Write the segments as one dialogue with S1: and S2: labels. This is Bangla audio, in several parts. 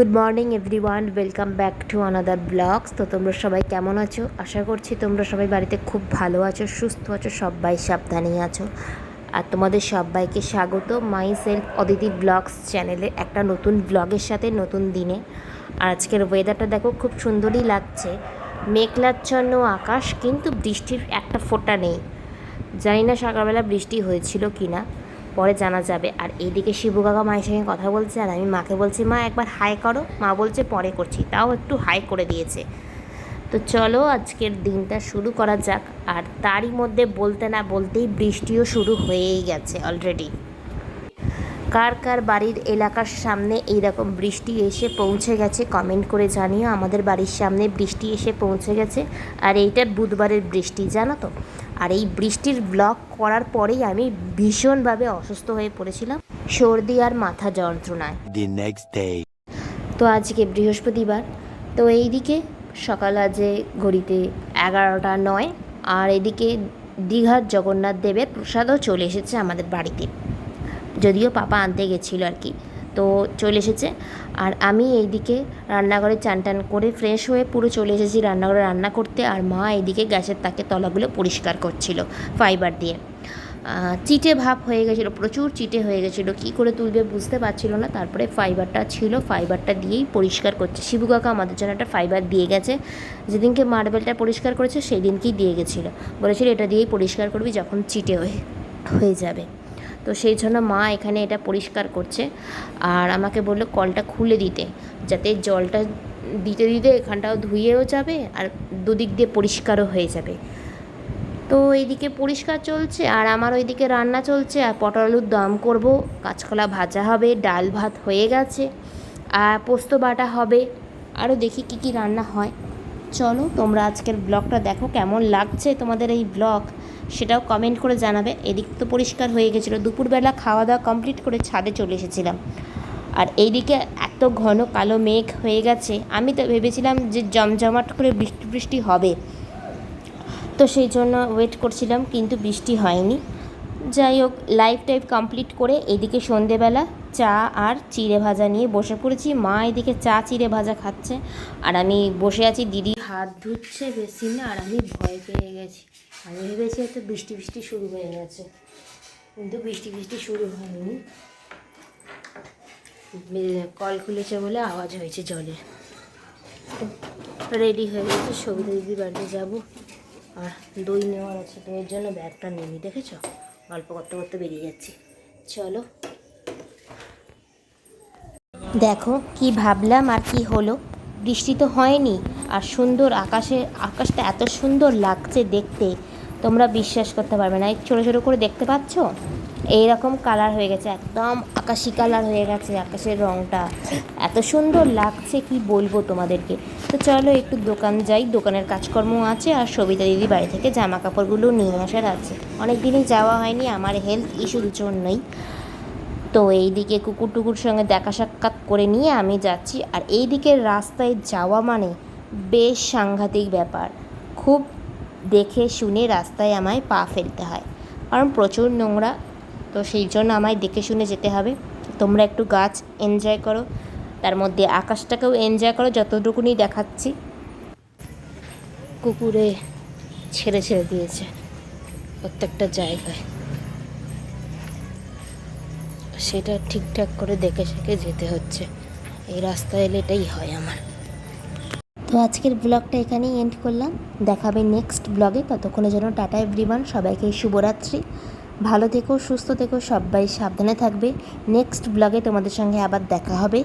S1: Good morning everyone welcome back to another blogs তো তোমরা সবাই কেমন আছো? আশা করছি তোমরা সবাই বাড়িতে খুব ভালো আছো, সুস্থ আছো, সবাই সাবধানেই আছো। আর তোমাদের সবাইকে স্বাগত মাই সেলফ অদিতি ব্লগস চ্যানেলে একটা নতুন ব্লগের সাথে, নতুন দিনে। আর আজকের ওয়েদারটা দেখো, খুব সুন্দরই লাগছে। মেঘলাচ্ছন্ন আকাশ, কিন্তু বৃষ্টির একটা ফোঁটা নেই। জানি না সকালবেলা বৃষ্টি হয়েছিল কি না পরে জানা যাবে। আর এইদিকে শিবু কাকা মায়ের সঙ্গে কথা বলছে আর আমি মাকে বলছি, মা, একবার হাই করো। মা বলছে, পরে করছি। তাও একটু হাই করে দিয়েছে। তো চলো, আজকের দিনটা শুরু করা যাক। আর তারই মধ্যে বলতে না বলতেই বৃষ্টিও শুরু হয়েই গেছে অলরেডি কার কার বাড়ির এলাকার সামনে এইরকম বৃষ্টি এসে পৌঁছে গেছে কমেন্ট করে জানিও। আমাদের বাড়ির সামনে বৃষ্টি এসে পৌঁছে গেছে। আর এইটা বুধবারের বৃষ্টি, জানো তো? আর এই বৃষ্টির ব্লগ করার পরেই আমি ভীষণভাবে অসুস্থ হয়ে পড়েছিলাম। সর্দি আর মাথা যন্ত্রণায়. তো আজকে বৃহস্পতিবার। তো এইদিকে সকাল আজে ঘড়িতে এগারোটা নয় আর এদিকে দীঘার জগন্নাথ দেবের প্রসাদও চলে এসেছে আমাদের বাড়িতে। যদিও পাপা আনতে গেছিল আর কি। তো চলে এসেছে। আর আমি এইদিকে রান্নাঘরে চান টান করে ফ্রেশ হয়ে পুরো চলে এসেছি রান্নাঘরে রান্না করতে। আর মা এইদিকে গ্যাসের তাকে তলাগুলো পরিষ্কার করছিল ফাইবার দিয়ে। চিটে ভাব হয়ে গেছিল, প্রচুর চিটে হয়ে গেছিল। কী করে তুলবে বুঝতে পারছিল না। তারপরে ফাইবারটা ছিল ফাইবারটা দিয়েই পরিষ্কার করছে। শিবু কাকা আমাদের জন্য একটা ফাইবার দিয়ে গেছে। যেদিনকে মার্বেলটা পরিষ্কার করেছে সেই দিনকেই দিয়ে গেছিল। বলেছিল এটা দিয়েই পরিষ্কার করবি যখন চিটে হয়ে হয়ে যাবে। তো সেই জন্য মা এখানে এটা পরিষ্কার করছে। আর আমাকে বলল, কলটা খুলে দিতে, যাতে জলটা দিতে দিতে এখানটাও ধুয়েও যাবে আর দুদিক দিয়ে পরিষ্কারও হয়ে যাবে। তো এইদিকে পরিষ্কার চলছে, আর আমার ওইদিকে রান্না চলছে, আর পটল আলুর দম করব, কাঁচকলা ভাজা হবে, ডাল ভাত হয়ে গেছে, আর পোস্ত বাটা হবে। আরও দেখি কি কি রান্না হয়। চলো তোমরা আজকের ব্লগটা দেখো, কেমন লাগছে তোমাদের এই ব্লগ? সেটাও কমেন্ট করে জানাবে। এদিক তো পরিষ্কার হয়ে গেছিল। দুপুরবেলা খাওয়া দাওয়া কমপ্লিট করে ছাদে চলে এসেছিলাম। আর এইদিকে এত ঘন কালো মেঘ হয়ে গেছে। আমি তো ভেবেছিলাম যে জমজমাট করে বৃষ্টি বৃষ্টি হবে। তো সেই জন্য ওয়েট করছিলাম, কিন্তু বৃষ্টি হয়নি। যাই হোক লাইফ টাইপ কমপ্লিট করে এদিকে সন্ধেবেলা চা আর চিড়ে ভাজা নিয়ে বসে পড়েছি। মা এদিকে চা, চিড়ে ভাজা খাচ্ছে। আর আমি বসে আছি দিদি হাত ধুচ্ছে বেশি না, আর আমি ভয় পেয়ে গেছি। আমি ভেবেছি হয়তো বৃষ্টি বৃষ্টি শুরু হয়ে গেছে। কিন্তু বৃষ্টি বৃষ্টি শুরু হয়নি। কল খুলেছে বলে আওয়াজ হয়েছে জলের রেডি হয়ে গেছে সবিতা দিদির বাড়িতে যাব। আর দই নেওয়ার আছে দইয়ের জন্য ব্যাগটা নেমি দেখেছ? গল্প করতে করতে বেরিয়ে যাচ্ছি। চলো। দেখো কি ভাবলাম আর কি হলো। বৃষ্টি তো হয়নি আর সুন্দর আকাশে, আকাশটা এত সুন্দর লাগছে দেখতে, তোমরা বিশ্বাস করতে পারবে না। এই ছোটো ছোটো করে দেখতে পাচ্ছ? এইরকম কালার হয়ে গেছে, একদম আকাশি কালার হয়ে গেছে আকাশের রঙটা এত সুন্দর লাগছে, কি বলব তোমাদেরকে? তো চলো একটু দোকান যাই, দোকানের কাজকর্ম আছে আর সবিতা দিদি বাড়ি থেকে জামা কাপড়গুলো নিয়ে আসার আছে। অনেক দিনই যাওয়া হয়নি, আমার হেলথ ইস্যুর জন্যই। তো এইদিকে কুকুর টুকুর সঙ্গে দেখা সাক্ষাৎ করে নিয়ে আমি যাচ্ছি, আর এই দিকের রাস্তায় যাওয়া মানে বেশ সাংঘাতিক ব্যাপার। খুব দেখে শুনে রাস্তায় আমায় পা ফেলতে হয়। কারণ প্রচুর নোংরা, তো সেই জন্য আমায় দেখে শুনে যেতে হবে। তোমরা একটু গাছ এনজয় করো। তার মধ্যে আকাশটাকেও এনজয় করো, যতটুকুনি দেখাচ্ছি। কুকুরে ছেড়ে ছেড়ে দিয়েছে প্রত্যেকটা জায়গায়। সেটা ঠিকঠাক করে দেখে শেখে যেতে হচ্ছে। এই রাস্তায় এলে এটাই হয় আমার। তো আজকের ব্লগটা এখানেই এন্ড করলাম। দেখাবে নেক্সট ব্লগে ততক্ষণের জন্য টাটা এভরিওয়ান সবাইকে শুভরাত্রি। ভালো থেকো, সুস্থ থেকো, সবাই সাবধানে থাকবে। নেক্সট ব্লগে তোমাদের সঙ্গে আবার দেখা হবে।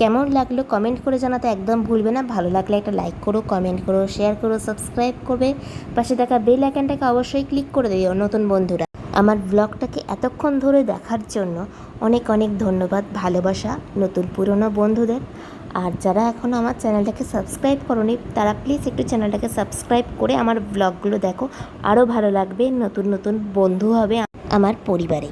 S1: কেমন লাগল কমেন্ট করে জানাতে একদম ভুলবে না। ভালো লাগলে একটা লাইক করো কমেন্ট করো শেয়ার করো সাবস্ক্রাইব করবে। পাশে থাকা বেল আইকনটাকে অবশ্যই ক্লিক করে দিও, নতুন বন্ধুরা। আমার ব্লগটাকে এতক্ষণ ধরে দেখার জন্য অনেক অনেক ধন্যবাদ, ভালোবাসা নতুন পুরনো বন্ধুদের। আর যারা এখনও আমার চ্যানেলটাকে সাবস্ক্রাইব করনি, তারা প্লিজ একটু চ্যানেলটাকে সাবস্ক্রাইব করে আমার ব্লগগুলো দেখো। আরও ভালো লাগবে, নতুন নতুন বন্ধু হবে আমার পরিবারে।